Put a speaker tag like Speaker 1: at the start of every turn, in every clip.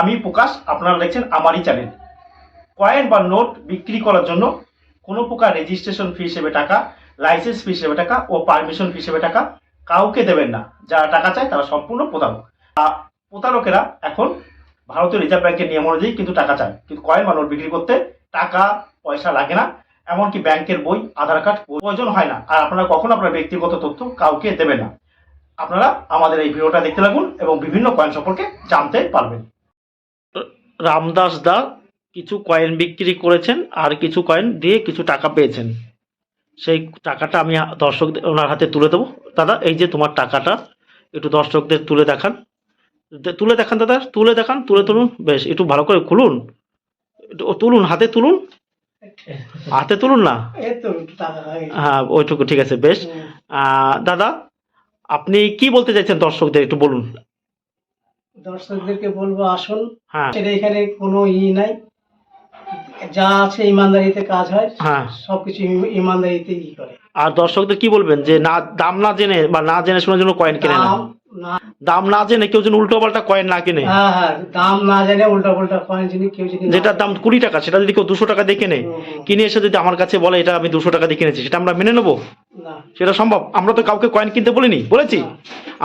Speaker 1: আমি প্রকাশ, আপনারা দেখছেন আমারই চ্যানেল কয়েন বা নোট বিক্রি করার জন্য কোনো প্রকার রেজিস্ট্রেশন ফি হিসেবে টাকা লাইসেন্স ফি হিসেবে টাকা ও পারমিশন ফি হিসেবে টাকা কাউকে দেবেন না। যারা টাকা চায় তারা সম্পূর্ণ প্রতারক। প্রতারকেরা এখন ভারতীয় রিজার্ভ ব্যাংকের নিয়ম অনুযায়ী কিন্তু টাকা চায়। কিন্তু কয়েন বা নোট বিক্রি করতে টাকা, পয়সা লাগে না। এমনকি ব্যাংকের বই, আধার কার্ড প্রয়োজন হয় না। আর আপনারা কখনো আপনার ব্যক্তিগত তথ্য কাউকে দেবেন না। আপনারা আমাদের এই ভিডিওটা দেখতে লাগুন এবং বিভিন্ন কয়েন সম্পর্কে জানতে পারবেন। রামদাস দা কিছু কয়েন বিক্রি করেছেন আর কিছু কয়েন দিয়ে কিছু টাকা পেয়েছেন। সেই টাকাটা আমি দর্শকদের ওনার হাতে তুলে দেবো। দাদা এই যে তোমার টাকাটা একটু দর্শকদের তুলে দেখান। তুলে দেখান দাদা তুলে দেখান তুলে তুলুন। বেশ একটু ভালো করে খুলুন। তুলুন হাতে তুলুন। হাতে তুলুন না? হ্যাঁ ওইটুকু ঠিক আছে বেশ। আহ, দাদা আপনি কি বলতে চাইছেন দর্শকদের একটু বলুন।
Speaker 2: দর্শকদেরকে বলব আসুন।
Speaker 1: হ্যাঁ।
Speaker 2: সেটা এখানে কোনো ই নাই। যা আছে ইমানদারিতে কাজ হয়
Speaker 1: হ্যাঁ।
Speaker 2: সবকিছু ইমানদারিতে ই করে।
Speaker 1: আর দর্শকদের কি বলবেন যে না দাম না জেনে বা না জেনে শোনার জন্য কয়েন কেনে না?
Speaker 2: দাম না।
Speaker 1: জেনে কেউ যেন উল্টো পাল্টা কয়েন না কিনে?
Speaker 2: হ্যাঁ হ্যাঁ দাম না জানে উল্টা পাল্টা কয়েন যিনি কেউ যদি
Speaker 1: যেটার দাম কুড়ি টাকা সেটা যদি কেউ দুশো টাকা দিয়ে কেনে। কিনে এসে যদি আমার কাছে বলে এটা আমি দুশো টাকা দিয়ে কিনেছি সেটা আমরা মেনে নেব? সেটা সম্ভব। আমরা তো কাউকে কয়েন কিনতে বলিনি বলেছি?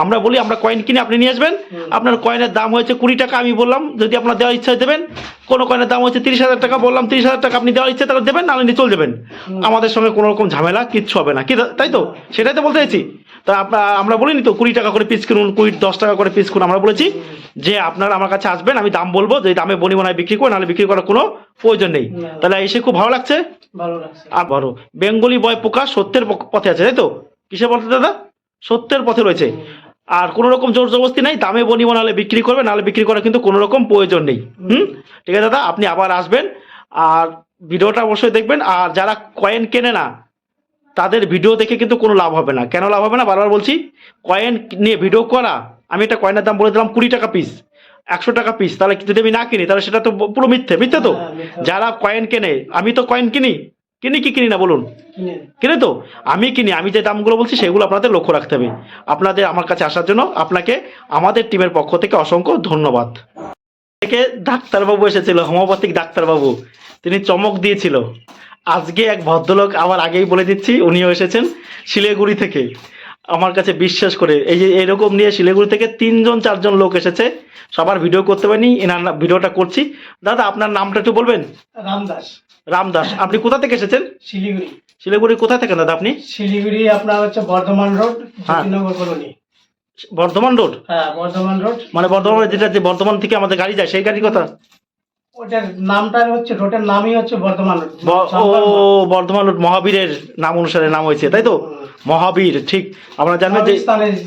Speaker 1: আমরা বলি আমরা কয়েন কিনে আপনি নিয়ে আসবেন। আপনার কয়েনের দাম হয়েছে কুড়ি টাকা আমি বললাম যদি আপনার দেওয়ার ইচ্ছা দেবেন। কোনো কয়েনের দাম হচ্ছে তিরিশ হাজার টাকা বললাম তিরিশ হাজার টাকা আপনি দেওয়ার ইচ্ছা তাহলে দেবেন নাহলে নিয়ে চলে যাবেন। আমাদের সঙ্গে কোনো রকম ঝামেলা কিচ্ছু হবে না। কি তাই তো? সেটাই তো বলতে চাইছি। তা আপনার আমরা বলিনি তো কুড়ি টাকা করে পিস কিনুন কুড়ি দশ টাকা করে পিস কিনুন আমরা বলেছি যে আপনারা আমার কাছে আসবেন আমি দাম বলব যে দামে বনি বনায় বিক্রি করে নাহলে বিক্রি করার কোনো প্রয়োজন নেই। তাহলে এসে খুব ভালো লাগছে। আর বড় বেঙ্গলি বয় প্রকাশ সত্যের পক- পথে আছে, তাই তো? কিসে পথে, দাদা? সত্যের পথে রয়েছে। আর কোনো রকম জোর জবরদস্তি নেই? দামে বনিব নাহলে বিক্রি করবে নাহলে বিক্রি করার কিন্তু কোনো রকম প্রয়োজন নেই। হুম? ঠিক আছে, দাদা, আপনি আবার আসবেন। আর ভিডিওটা অবশ্যই দেখবেন। আর যারা কয়েন কেনে না, তাদের ভিডিও দেখে কিন্তু কোনো লাভ হবে না। কেন লাভ হবে না? বারবার বলছি, কয়েন নিয়ে ভিডিও করা, আমি একটা কয়েনের দাম বলে দিলাম কুড়ি টাকা পিস একশো টাকা পিস তাহলে যদি আমি না কিনি তাহলে সেটা তো পুরো মিথ্যে মিথ্যে তো?
Speaker 2: হ্যাঁ,
Speaker 1: যারা কয়েন কেনে আমি তো কয়েন কিনি। কিনি কি কিনি না বলুন?
Speaker 2: কিনে।
Speaker 1: কিনে তো? আমি কিনি আমি যে দামগুলো বলছি সেগুলো আপনাদের লক্ষ্য রাখতে হবে। আপনাদের আমার কাছে আসার জন্য আপনাকে আমাদের টিমের পক্ষ থেকে অসংখ্য ধন্যবাদ। থেকে ডাক্তারবাবু এসেছিল হোমিওপ্যাথিক ডাক্তারবাবু। তিনি চমক দিয়েছিল। আজকে এক ভদ্রলোক আমার আগেই বলে দিচ্ছি উনিও এসেছেন শিলিগুড়ি থেকে। আমার কাছে বিশ্বাস করে। এই যে এরকম নিয়ে শিলিগুড়ি থেকে তিনজন চারজন লোক এসেছে। সবার ভিডিও করতে পারিনি এনার ভিডিওটা করছি। দাদা আপনার নামটা একটু বলবেন?
Speaker 2: রামদাস
Speaker 1: রামদাস। আপনি কোথা থেকে এসেছেন?
Speaker 2: শিলিগুড়ি।
Speaker 1: শিলিগুড়ি কোথায় থাকেন দাদা আপনি?
Speaker 2: শিলিগুড়ি আপনার হচ্ছে বর্ধমান রোড
Speaker 1: হ্যাঁ।
Speaker 2: জ্যোতিনগর কলোনি।
Speaker 1: বর্ধমান রোড?
Speaker 2: হ্যাঁ বর্ধমান রোড।
Speaker 1: মানে বর্ধমান যেটা যে বর্ধমান থেকে আমাদের গাড়ি যায় সেই গাড়ির কথা?
Speaker 2: ওটার নামটা হচ্ছে রোডের নামই হচ্ছে বর্ধমান রোড।
Speaker 1: ও বর্ধমান রোড মহাবীরের নাম অনুসারে নাম হয়েছে তাই তো? মহাবীর ঠিক। আপনারা জানবেন যে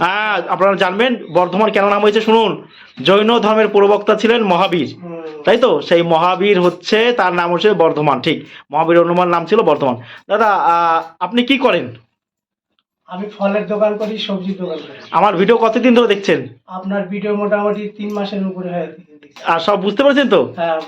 Speaker 1: হ্যাঁ আপনারা জানবেন বর্ধমান কেন নাম হয়েছে শুনুন। জৈন ধর্মের প্রবক্তা ছিলেন মহাবীর। তাই তো? সেই মহাবীর হচ্ছে তার নাম হচ্ছে বর্ধমান ঠিক। মহাবীর অনুমান নাম ছিল বর্ধমান। দাদা আপনি কি করেন?
Speaker 2: আমি ফলের দোকান করি সবজির দোকান করি।
Speaker 1: আমার ভিডিও কতদিন ধরে দেখছেন?
Speaker 2: আপনার ভিডিও মোটামুটি তিন মাসের উপরে হয়ে
Speaker 1: সব বুঝতে পারছেন তো?
Speaker 2: হ্যাঁ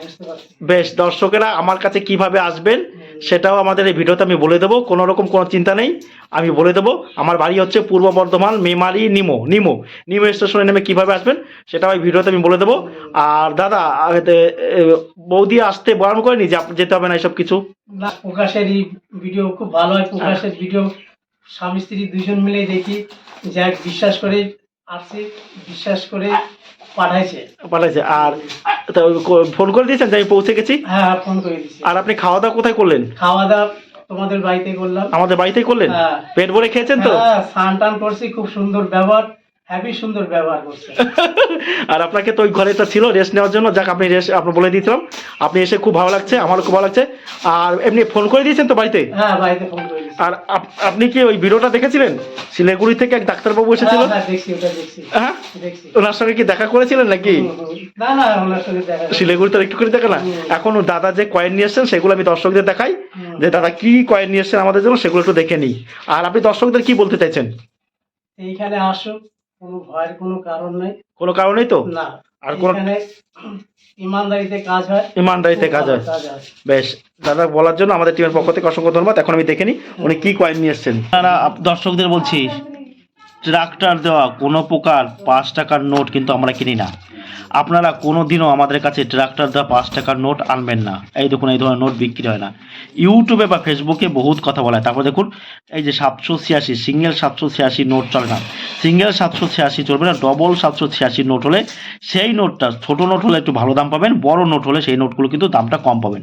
Speaker 1: বেশ দর্শকেরা আমার কাছে কীভাবে আসবেন সেটাও আমাদের এই ভিডিওতে আমি বলে দেবো কোনো রকম কোনো চিন্তা নেই আমি বলে দেবো। আমার বাড়ি হচ্ছে পূর্ব বর্ধমান মেমারি নিমো নিমো নিমো স্টেশনে নেমে কীভাবে আসবেন সেটাও এই ভিডিওতে আমি বলে দেবো। আর দাদা বৌদি আসতে বারণ করেনি যে যেতে হবে না এসব কিছু?
Speaker 2: প্রকাশের এই ভিডিও খুব ভালো হয় প্রকাশের ভিডিও স্বামী স্ত্রী দুজন মিলে দেখি। যাক বিশ্বাস করে আসছে বিশ্বাস করে পাঠাইছে।
Speaker 1: পাঠাইছে আর তা ফোন করে দিয়েছেন যে আমি পৌঁছে গেছি?
Speaker 2: হ্যাঁ হ্যাঁ ফোন করে দিছি
Speaker 1: আর আপনি খাওয়া দাওয়া কোথায় করলেন?
Speaker 2: খাওয়া দাওয়া তোমাদের বাড়িতে করলাম।
Speaker 1: আমাদের বাড়িতেই করলেন?
Speaker 2: হ্যাঁ।
Speaker 1: পেট ভরে খেয়েছেন তো?
Speaker 2: হ্যাঁ স্নান টান করছি খুব সুন্দর ব্যবহার হ্যাপি সুন্দর ব্যবহার করছে।
Speaker 1: আর আপনাকে তো ওই ঘরেটা ছিল রেস্ট নেওয়ার জন্য যাক আপনি রেস্ট আপনি বলে দিয়েছিলাম। আপনি এসে খুব ভালো লাগছে আমারও খুব ভালো লাগছে। আর এমনি ফোন করে দিয়েছেন তো বাড়িতে?
Speaker 2: হ্যাঁ বাড়িতে ফোন
Speaker 1: আর আপ- আপনি কি ওই ভিডিওটা দেখেছিলেন? শিলিগুড়ি থেকে এক ডাক্তারবাবু এসেছিল?
Speaker 2: হ্যাঁ, হ্যাঁ,
Speaker 1: হ্যাঁ? ওনার সঙ্গে কি দেখা করেছিলেন নাকি?
Speaker 2: হুম, হুম। না না ওনার সঙ্গে দেখা যাচ্ছে।
Speaker 1: শিলিগুড়ি তো একটু করে দেখা না। এখন ও দাদা যে কয়েন নিয়ে এসছেন সেগুলো আমি দর্শকদের দেখাই। যে দাদা কি কয়েন নিয়ে এসছেন আমাদের জন্য সেগুলো একটু দেখে নিই। আর আপনি দর্শকদের কি বলতে চাইছেন?
Speaker 2: এইখানে আসো কোনো ভয়ের কোনো কারণ নেই।
Speaker 1: কোনো কারণেই তো?
Speaker 2: না।
Speaker 1: আর কোনো-
Speaker 2: ইমানদারিতে কাজ হয়।
Speaker 1: ইমানদারিতে কাজ হয়। বেশ দাদা বলার জন্য আমাদের টিমের পক্ষ থেকে অসংখ্য ধন্যবাদ। এখন আমি দেখে নিই উনি কি কয়েন নিয়ে এসছেন। তারা দর্শকদের বলছি ট্রাক্টর দেওয়া কোনো প্রকার পাঁচ টাকার নোট কিন্তু আমরা কিনি না। আপনারা কোনো দিনও আমাদের কাছে ট্রাক্টর দেওয়া পাঁচ টাকার নোট আনবেন না। এই দেখুন, এই ধরনের নোট বিক্রি হয় না। ইউটিউবে বা ফেসবুকে বহুত কথা বলা হয়। তারপর দেখুন, এই যে সাতশো ছিয়াশি সিঙ্গেল সাতশো ছিয়াশি নোট চলে না। সিঙ্গেল সাতশো ছিয়াশি চলবে না ডবল সাতশো ছিয়াশি নোট হলে সেই নোটটা ছোটো নোট হলে একটু ভালো দাম পাবেন, বড় নোট হলে সেই নোটগুলো কিন্তু দামটা কম পাবেন।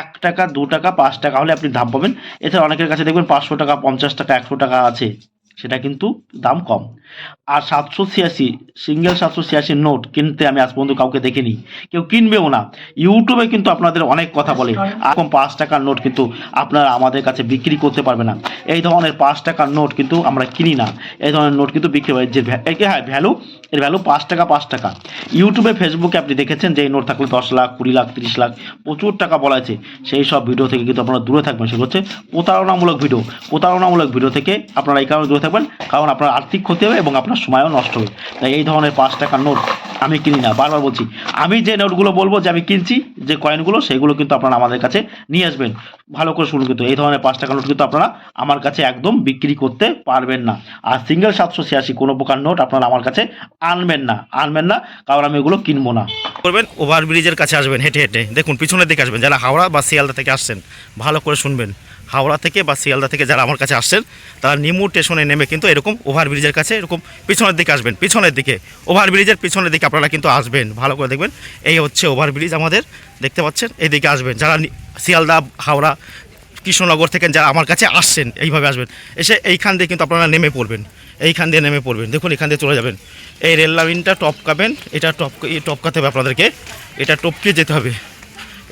Speaker 1: এক টাকা, দু টাকা, পাঁচ টাকা হলে আপনি দাম পাবেন। এছাড়া অনেকের কাছে দেখবেন পাঁচশো টাকা, পঞ্চাশ টাকা, একশো টাকা আছে। সেটা কিন্তু দাম কম। আর সাতশো ছিয়াশি, সিঙ্গেল সাতশো ছিয়াশি নোট কিনতে আমি আজ পর্যন্ত কাউকে দেখিনি। কেউ কিনবেও না। ইউটিউবে কিন্তু আপনাদের অনেক কথা বলে। এখন পাঁচ টাকার নোট কিন্তু আপনারা আমাদের কাছে বিক্রি করতে পারবে না। এই ধরনের পাঁচ টাকার নোট কিন্তু আমরা কিনি না। এই ধরনের নোট কিন্তু বিক্রি হয়। যে একে হ্যাঁ? ভ্যালু? এর ভ্যালু পাঁচ টাকা পাঁচ টাকা। ইউটিউবে, ফেসবুকে আপনি দেখেছেন যে এই নোট থাকলে দশ লাখ, কুড়ি লাখ, তিরিশ লাখ, প্রচুর টাকা বলা আছে। সেই সব ভিডিও থেকে কিন্তু আপনারা দূরে থাকবেন। সেগুলো হচ্ছে প্রতারণামূলক ভিডিও। প্রতারণামূলক ভিডিও থেকে আপনারা এই কারণে দূরে থাকবেন। কারণ আপনার আর্থিক ক্ষতি হবে এবং আপনার সময়ও নষ্ট হবে তাই এই ধরনের পাঁচ টাকার নোট আমি কিনি না। বারবার বলছি, আমি যে নোটগুলো বলব যে আমি কিনছি, যে কয়েনগুলো সেগুলো কিন্তু আপনারা আমাদের কাছে নিয়ে আসবেন। ভালো করে শুনুন কিন্তু, এই ধরনের পাঁচ টাকার নোট কিন্তু আপনারা আমার কাছে একদম বিক্রি করতে পারবেন না। আর সিঙ্গেল সাতশো ছিয়াশি, কোনো প্রকার নোট আপনারা আমার কাছে আনবেন না। আনবেন না, কারণ আমি এগুলো কিনবো না। করবেন, ওভারব্রিজের কাছে আসবেন, হেঁটে হেঁটে। দেখুন, পিছনের দিকে আসবেন, যারা হাওড়া বা শিয়ালদা থেকে আসছেন, ভালো করে শুনবেন। হাওড়া থেকে বা শিয়ালদা থেকে যারা আমার কাছে আসছেন, তারা নিমু স্টেশনে নেমে কিন্তু এরকম ওভারব্রিজের কাছে এরকম পিছনের দিকে আসবেন, পিছনের দিকে। ওভারব্রিজের পিছনের দিকে আপনারা কিন্তু আসবেন, ভালো করে দেখবেন। এই হচ্ছে ওভারব্রিজ আমাদের, দেখতে পাচ্ছেন? এইদিকে আসবেন। যারা শিয়ালদা, হাওড়া, কৃষ্ণনগর থেকে যারা আমার কাছে আসছেন, এইভাবে আসবেন। এসে এইখান দিয়ে কিন্তু আপনারা নেমে পড়বেন। এইখান দিয়ে নেমে পড়বেন। দেখুন, এখান দিয়ে চলে যাবেন। এই রেল লাইনটা টপকাবেন এটা টপ টপকাতে হবে আপনাদেরকে। এটা টপকে যেতে হবে।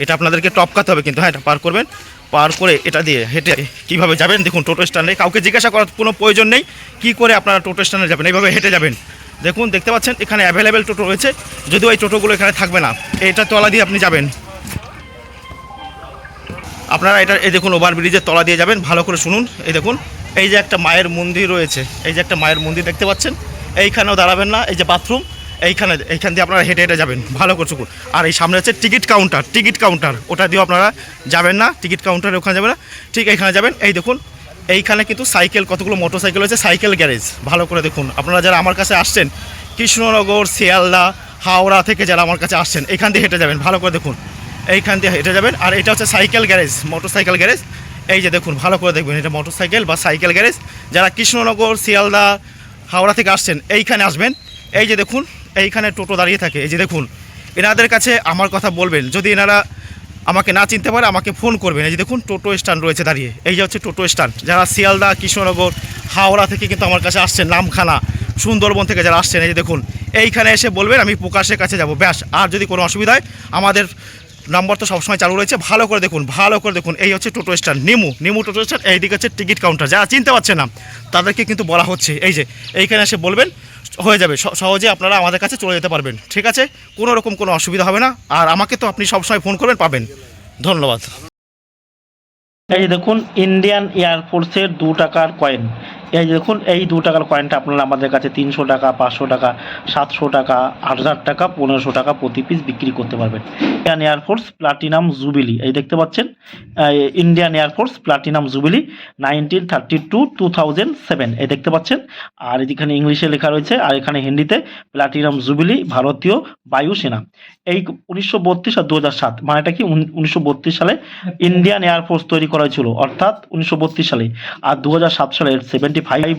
Speaker 1: এটা আপনাদেরকে টপকাতে হবে কিন্তু হ্যাঁ এটা পার করবেন। পার করে এটা দিয়ে হেঁটে কীভাবে যাবেন? দেখুন, টোটো স্ট্যান্ডে কাউকে জিজ্ঞাসা করার কোনো প্রয়োজন নেই। কী করে আপনারা টোটো স্ট্যান্ডে যাবেন? এইভাবে হেঁটে যাবেন। দেখুন, দেখতে পাচ্ছেন, এখানে অ্যাভেলেবেল টোটো রয়েছে। যদিও এই টোটোগুলো এখানে থাকবে না। এটা তলা দিয়ে আপনি যাবেন। আপনারা এটা, এই দেখুন ওভার ব্রিজের তলা দিয়ে যাবেন। ভালো করে শুনুন। এই দেখুন, এই যে একটা মায়ের মন্দির রয়েছে। এই যে একটা মায়ের মন্দির দেখতে পাচ্ছেন। এইখানেও দাঁড়াবেন না। এই যে বাথরুম এইখানে, এইখান দিয়ে আপনারা হেঁটে হেঁটে যাবেন। ভালো করে শুকুন আর এই সামনে হচ্ছে টিকিট কাউন্টার টিকিট কাউন্টার। ওটা দিয়েও আপনারা যাবেন না, টিকিট কাউন্টারে ওখানে যাবেন না। ঠিক এইখানে যাবেন। এই দেখুন, এইখানে কিন্তু সাইকেল, কতগুলো মোটর সাইকেল রয়েছে, সাইকেল গ্যারেজ। ভালো করে দেখুন। আপনারা যারা আমার কাছে আসছেন, কৃষ্ণনগর, শিয়ালদা, হাওড়া থেকে যারা আমার কাছে আসছেন এখান দিয়ে হেঁটে যাবেন। ভালো করে দেখুন। এইখান দিয়ে হেঁটে যাবেন। আর এটা হচ্ছে cycle garage motor cycle garage. এই যে দেখুন, ভালো করে দেখবেন, এটা মোটর সাইকেল বা সাইকেল গ্যারেজ। যারা কৃষ্ণনগর, শিয়ালদা, হাওড়া থেকে আসছেন, এইখানে আসবেন। এই যে দেখুন এইখানে টোটো দাঁড়িয়ে থাকে। এই যে দেখুন, এনাদের কাছে আমার কথা বলবেন, যদি এনারা আমাকে না চিনতে পারে, আমাকে ফোন করবেন। এই যে দেখুন, টোটো স্ট্যান্ড রয়েছে দাঁড়িয়ে। এই যে হচ্ছে টোটো স্ট্যান্ড। যারা শিয়ালদা, কৃষ্ণনগর, হাওড়া থেকে কিন্তু আমার কাছে আসছেন, নামখানা, সুন্দরবন থেকে যারা আসছেন, এই যে দেখুন, এইখানে এসে বলবেন, আমি প্রকাশের কাছে যাব। ব্যাস, আর যদি কোনো অসুবিধা হয়, আমাদের নম্বর তো সবসময় চালু রয়েছে। ভালো করে দেখুন, ভালো করে দেখুন, এই হচ্ছে টোটো স্ট্যান্ড, নিমু নিমু টোটো স্ট্যান্ড, এইদিকে হচ্ছে টিকিট কাউন্টার। যারা চিনতে পারছে না, তাদেরকে কিন্তু বলা হচ্ছে। এই যে, এইখানে এসে বলবেন হয়ে যাবে। সহজে আপনারা আমাদের কাছে চলে যেতে পারবেন। ঠিক আছে? কোনো রকম কোনো অসুবিধা হবে না। আর আমাকে তো আপনি সবসময় ফোন করবেন, পাবেন। ধন্যবাদ। এই দেখুন ইন্ডিয়ান এয়ারফোর্সের দু টাকার কয়েন এই দেখুন, এই দু টাকার কয়েনটা আপনারা আমাদের কাছে তিনশো টাকা, পাঁচশো টাকা, সাতশো টাকা, আট হাজার টাকা, পনেরোশো টাকা প্রতি পিস বিক্রি করতে পারবেন। ইন্ডিয়ান এয়ারফোর্স প্লাটিনাম জুবিলি এই দেখতে পাচ্ছেন? Indian air force platinum jubilee nineteen thirty two two thousand seven এই দেখতে পাচ্ছেন? আর এখানে ইংলিশে লেখা রয়েছে, আর এখানে হিন্দিতে প্লাটিনাম জুবিলি ভারতীয় বায়ুসেনা এই উনিশশো বত্রিশ আর দু হাজার সাত, মানেটা কি? উনিশশো বত্রিশ সালে ইন্ডিয়ান এয়ারফোর্স তৈরি করা হয়েছিল, অর্থাৎ উনিশশো বত্রিশ সালে। আর দু হাজার সাত সালের সেভেন্টি ফাইভ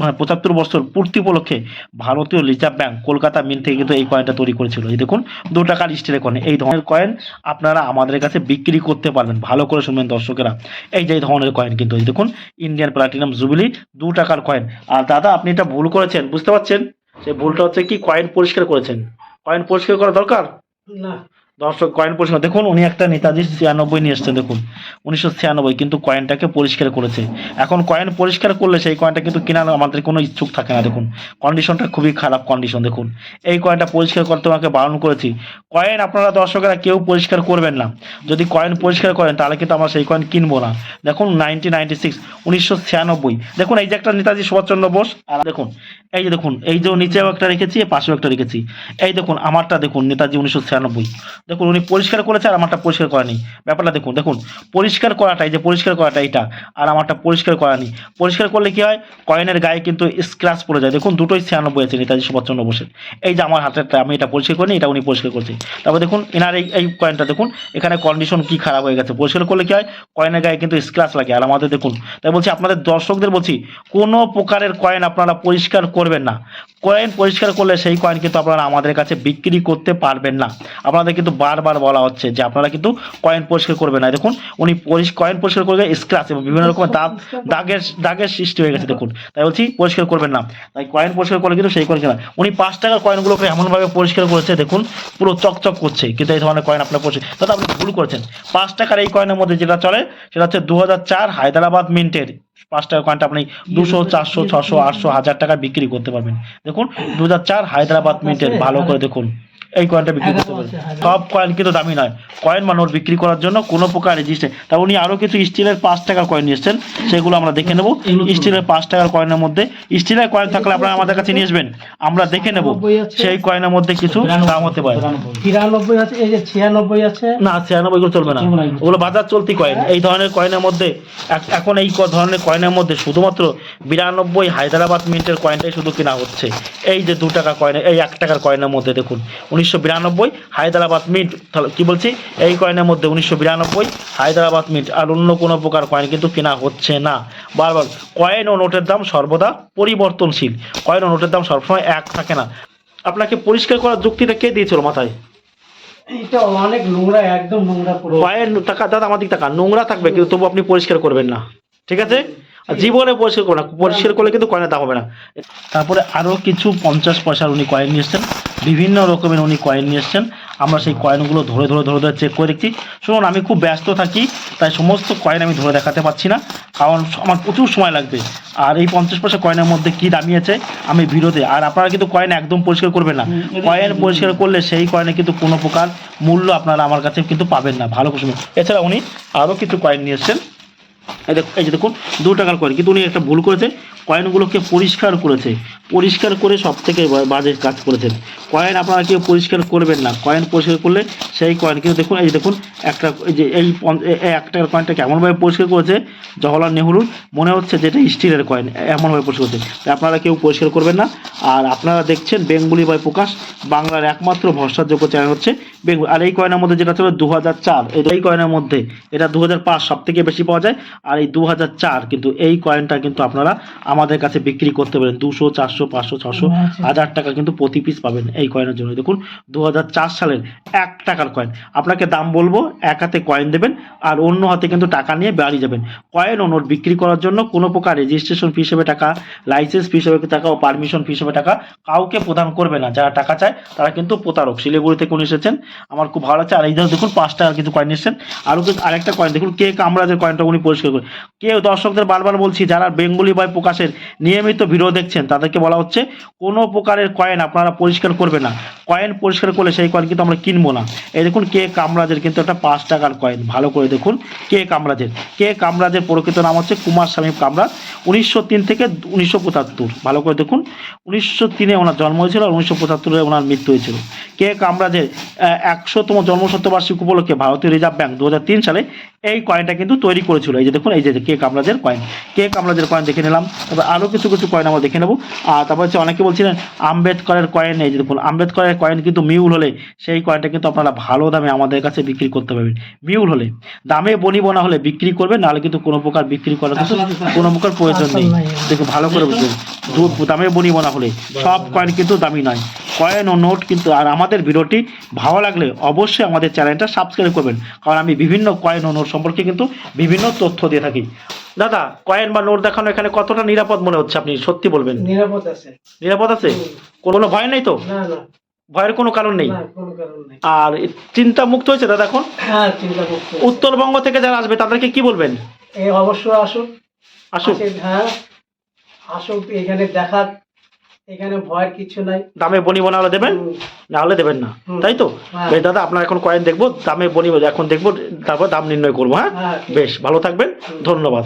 Speaker 1: মানে পঁচাত্তর বছর পূর্তি উপলক্ষে ভারতীয় রিজার্ভ ব্যাংক কলকাতা মিন্ট থেকে কিন্তু এই কয়েনটা তৈরি করেছিল। এই দেখুন, দু টাকার স্টিলের কয়েন এই ধরনের কয়েন আপনারা আমাদের কাছে বিক্রি করতে পারবেন। ভালো করে শুনবেন দর্শকেরা। এই যে ধরনের কয়েন কিন্তু, এই দেখুন ইন্ডিয়ান প্লাটিনাম জুবিলি দু টাকার কয়েন আর দাদা, আপনি এটা ভুল করেছেন, বুঝতে পারছেন? সেই ভুলটা হচ্ছে কি? কয়েন পরিষ্কার করেছেন। কয়েন পরিষ্কার করা দরকার?
Speaker 2: না
Speaker 1: দর্শক কয়েন পরিষ্কার দেখুন, উনি একটা নেতাজি ছিয়ানব্বই নিয়ে এসছেন, দেখুন। উনিশশো ছিয়ানব্বই, কিন্তু কয়েনটাকে পরিষ্কার করেছে। এখন কয়েন পরিষ্কার করলে সেই কয়েনটা কিন্তু কেনার আমাদের কোনো ইচ্ছুক থাকে না, দেখুন। কন্ডিশনটা খুবই খারাপ কন্ডিশন দেখুন। এই কয়েনটা পরিষ্কার করতে আমাকে বারণ করেছি। কয়েন আপনারা দর্শকেরা কেউ পরিষ্কার করবেন না। যদি কয়েন পরিষ্কার করেন, তাহলে কিন্তু আমরা সেই কয়েন কিনবো না। দেখুন নাইনটিন নাইনটি সিক্স উনিশশো ছিয়ানব্বই। দেখুন, এই যে একটা নেতাজি সুভাষচন্দ্র বোস, আর দেখুন, এই যে দেখুন, এই যে নিচেও একটা রেখেছি, পাশেও একটা রেখেছি। এই দেখুন, আমারটা দেখুন, নেতাজি উনিশশো ছিয়ানব্বই। দেখুন, উনি পরিষ্কার করেছে আর আমারটা পরিষ্কার করেনি ব্যাপারটা দেখুন দেখুন, পরিষ্কার করাটা এই যে পরিষ্কার করাটা এইটা আর আমারটা পরিষ্কার করানি পরিষ্কার করলে কি হয়? কয়েনের গায়ে কিন্তু স্ক্র্যাচ পড়ে যায়। দেখুন, দুটোই ছিয়ানব্বই আছে নেতাজি সুভাষচন্দ্র বসে এই যে আমার হাতেরটা, আমি এটা পরিষ্কার করিনি, এটা উনি পরিষ্কার করছে। তারপর দেখুন, এনার এই এই কয়েনটা দেখুন, এখানে কন্ডিশন কি খারাপ হয়ে গেছে। পরিষ্কার করলে কি হয়? কয়েনের গায়ে কিন্তু স্ক্র্যাচ লাগে। আর আমাদের দেখুন, তাই বলছি আপনাদের দর্শকদের বলছি, কোনো প্রকারের কয়েন আপনারা পরিষ্কার করবেন না। কয়েন পরিষ্কার করলে সেই কয়েন কিন্তু আপনারা আমাদের কাছে বিক্রি করতে পারবেন না। আপনাদের কিন্তু বারবার বলা হচ্ছে যে আপনারা কিন্তু কয়েন পরিষ্কার করবেন না। দেখুন উনি কয়েন পরিষ্কার করবে স্ক্র্যাচ এবং বিভিন্ন রকমের দাগ দাগের দাগের সৃষ্টি হয়ে গেছে দেখুন। তাই বলছি পরিষ্কার করবেন না। তাই কয়েন পরিষ্কার করলে কিন্তু সেই কয়েন কেনা। উনি পাঁচ টাকার কয়েনগুলোকে এমনভাবে পরিষ্কার করেছে দেখুন পুরো চকচক করছে কিন্তু এই ধরনের কয়েন আপনার পরিষ্কার তাতে আপনি ভুল করেছেন। পাঁচ টাকার এই কয়েনের মধ্যে যেটা চলে সেটা হচ্ছে দু হাজার চার হায়দ্রাবাদ মিন্টের। পাঁচ টাকার কয়েনটা আপনি দুশো চারশো ছশো আটশো হাজার টাকা বিক্রি করতে পারবেন। দেখুন দু হাজার চার হায়দ্রাবাদ মিন্টের ভালো করে দেখুন। এই কয়েনটা বিক্রি করতে পারবেন সব কয়েন কিন্তু দামি নয়। কয়েন নোট বিক্রি করার জন্য কোনো প্রকার রেজিস্টার তা উনি আরও কিছু স্টিলের পাঁচ টাকার কয়েন নিয়ে এসছেন সেগুলো আমরা দেখে নেব। স্টিলের পাঁচ টাকার কয়েনের মধ্যে স্টিলের কয়েন থাকলে আপনারা আমাদের কাছে নিয়ে আসবেন। আমরা দেখে নেব। সেই কয়েনের মধ্যে কিছু দাম হতে পারে।
Speaker 2: তিরানব্বই আছে এই যে ছিয়ানব্বই আছে।
Speaker 1: না ছিয়ানব্বই গুলো চলবে না। ওগুলো বাজার চলতি কয়েন এই ধরনের কয়েনের মধ্যে এখন এই ধরনের কয়েনের মধ্যে শুধুমাত্র বিরানব্বই হায়দ্রাবাদ মিন্টের কয়েনটাই শুধু কেনা হচ্ছে। এই যে দু টাকা কয়েন এই এক টাকার কয়েনের মধ্যে দেখুন। উনিশশো বিরানব্বই হায়দ্রাবাদ মিন্ট তাহলে কি বলছি? এই কয়েনের মধ্যে উনিশশো বিরানব্বই হায়দ্রাবাদ আর অন্য কোনো প্রকার কয়েন কিন্তু কেনা হচ্ছে না। বারবার কয়েন ও নোটের দাম সর্বদা পরিবর্তনশীল। কয়েন ও নোটের দাম সবসময় এক থাকে না। আপনাকে পরিষ্কার করার যুক্তিটা কে দিয়েছিল মাথায়?
Speaker 2: এটা অনেক নোংরা একদম নোংরা পুরো।
Speaker 1: পায়ের টাকা দাদা আমার দিক টাকা নোংরা থাকবে কিন্তু তবু আপনি পরিষ্কার করবেন না। ঠিক আছে? জীবনে পরিষ্কার করবেন না। পরিষ্কার করলে কিন্তু কয়েনের দাম হবে না। তারপরে আরও কিছু পঞ্চাশ পয়সার উনি কয়েন নিয়ে এসছেন বিভিন্ন রকমের উনি কয়েন নিয়ে এসছেন। আমরা সেই কয়েনগুলো ধরে ধরে ধরে ধরে চেক করে দেখছি। শুনুন আমি খুব ব্যস্ত থাকি তাই সমস্ত কয়েন আমি ধরে দেখাতে পারছি না। কারণ আমার প্রচুর সময় লাগবে। আর এই পঞ্চাশ পয়সা কয়েনের মধ্যে কী দামিয়েছে আমি ভিডিওতে আর আপনারা কিন্তু কয়েন একদম পরিষ্কার করবেন না। কয়েন পরিষ্কার করলে সেই কয়েনে কিন্তু কোনো প্রকার মূল্য আপনারা আমার কাছে কিন্তু পাবেন না। ভালো কুসুম এছাড়া উনি আরও কিছু কয়েন নিয়ে এসছেন। এই দেখ এই যে দেখুন দু টাকার কয়েন কিন্তু উনি একটা ভুল করেছে। কয়েনগুলোকে পরিষ্কার করেছে। পরিষ্কার করে সব থেকে বাজে কাজ করেছেন। কয়েন আপনারা কেউ পরিষ্কার করবেন না। কয়েন পরিষ্কার করলে সেই কয়েন কিন্তু দেখুন, এই দেখুন, একটা এই যে এই পঞ্চ- এ- এই এক টাকার কয়েনটাকে এমনভাবে পরিষ্কার করেছে? জওয়াহরলাল নেহরুর মনে হচ্ছে যে এটা স্টিলের কয়েন, এমনভাবে পরিষ্কার করছে। আপনারা কেউ পরিষ্কার করবেন না। আর আপনারা দেখছেন বেঙ্গুলি বাই প্রকাশ, বাংলার একমাত্র ভরসাযোগ্য চ্যানেল হচ্ছে বেঙ্গুলি। আর এই কয়েনের মধ্যে যেটা ছিল দু হাজার চার, এই কয়েনের মধ্যে এটা দু হাজার পাঁচ সব থেকে বেশি পাওয়া যায়। আর এই দু হাজার চার কিন্তু এই কয়েনটা কিন্তু আপনারা আমাদের কাছে বিক্রি করতে পারেন। দুশো, চারশো পাঁচশো ছশো হাজার টাকা কিন্তু প্রতি পিস পাবেন এই কয়েনের জন্য। দেখুন দু সালের এক টাকার কয়েন আপনাকে দাম বলব এক হাতে কয়েন দেবেন আর অন্য হাতে কিন্তু টাকা নিয়ে বাড়ি যাবেন। কয়েন ও নোট বিক্রি করার জন্য কোনো প্রকার রেজিস্ট্রেশন ফি হিসেবে টাকা লাইসেন্স ফি হিসেবে টাকা ও পারমিশন ফি হিসেবে টাকা কাউকে প্রদান করবে না। যারা টাকা চায় তারা কিন্তু প্রতারক। শিলিগুড়ি থেকে উনি এসেছেন? আমার খুব ভালো লাগছে। আর এই দেখুন পাঁচ টাকার কিন্তু কয়েন এসেছেন। আরও কিন্তু আরেকটা কয়েন দেখুন কে কামরাজের কয়েনটা উনি পরিষ্কার করে কেউ দর্শকদের বারবার বলছি যারা বেঙ্গলি বয় প্রকাশের নিয়মিত ভিডিও দেখছেন তাদেরকে বলা হচ্ছে, কোনো প্রকারের কয়েন আপনারা পরিষ্কার করবে না। কয়েন পরিষ্কার করলে সেই কয়েন কিন্তু আমরা কিনবো না। এই দেখুন কে কামরাজের কিন্তু একটা পাঁচ টাকার কয়েন ভালো করে দেখুন কে কামরাজের। কে কামরাজের প্রকৃত নাম হচ্ছে কুমার স্বামী কামরাজ। উনিশশো তিন থেকে উনিশশো পঁচাত্তর। ভালো করে দেখুন, উনিশশো তিনে ওনার জন্ম হয়েছিল আর উনিশশো পঁচাত্তরে ওনার মৃত্যু হয়েছিল। কে কামরাজের একশোতম জন্মশতবার্ষিকী উপলক্ষে ভারতীয় রিজার্ভ ব্যাংক দু সালে এই কয়েনটা কিন্তু তৈরি করেছিল। এই যে দেখুন এই যে কে কামরাজের কয়েন কে কামরাজের কয়েন দেখে নিলাম। তারপর আরও কিছু কিছু কয়েন আমরা দেখে নেব। আর তারপর হচ্ছে অনেকে বলছিলেন আম্বেদকরের কয়েন এই যে দেখুন আম্বেদকরের কয়েন কিন্তু মিউল হলে সেই কয়েনটা কিন্তু আপনারা ভালো দামে আমাদের কাছে বিক্রি করতে পারবেন। মিউল হলে। দামে বনি বনা হলে বিক্রি করবেন নাহলে কিন্তু কোনো প্রকার বিক্রি করার কিন্তু কোনো প্রকার প্রয়োজন নেই। দেখুন ভালো করে বুঝবেন দামে বনি বনা হলে সব কয়েন কিন্তু দামি নয়। কয়েন ও নোট কিন্তু আর আমাদের ভিডিওটি ভালো লাগলে অবশ্যই আমাদের চ্যানেলটা সাবস্ক্রাইব করবেন। কারণ আমি বিভিন্ন কয়েন ও নোট সম্পর্কে কিন্তু বিভিন্ন তথ্য দিয়ে থাকি। দাদা কয়েন বা নোট দেখানো এখানে কতটা নিরাপদ মনে হচ্ছে? আপনি সত্যি বলবেন।
Speaker 2: নিরাপদ আছে।
Speaker 1: নিরাপদ আছে? কোনো ভয় নেই তো?
Speaker 2: না না।
Speaker 1: ভয়ের কোনো কারণ নেই? আর চিন্তা মুক্ত হয়েছে দাদা এখন?
Speaker 2: হ্যাঁ।
Speaker 1: উত্তরবঙ্গ থেকে যারা আসবে তাদেরকে কি বলবেন?
Speaker 2: অবশ্যই আসুক।
Speaker 1: আসুক।
Speaker 2: আসে, হ্যাঁ। আসুক এখানে দেখার এখানে ভয়ের কিছু নাই।
Speaker 1: দামে বনি বনা হলে দেবেন? না হলে দেবেন না। তাই তো?
Speaker 2: হ্যাঁ।
Speaker 1: বেশ দাদা আপনার এখন কয়েন দেখব দামে বনি এখন দেখব তারপর দাম নির্ণয় করব হ্যাঁ?
Speaker 2: হ্যাঁ
Speaker 1: বেশ ভালো থাকবেন। ধন্যবাদ।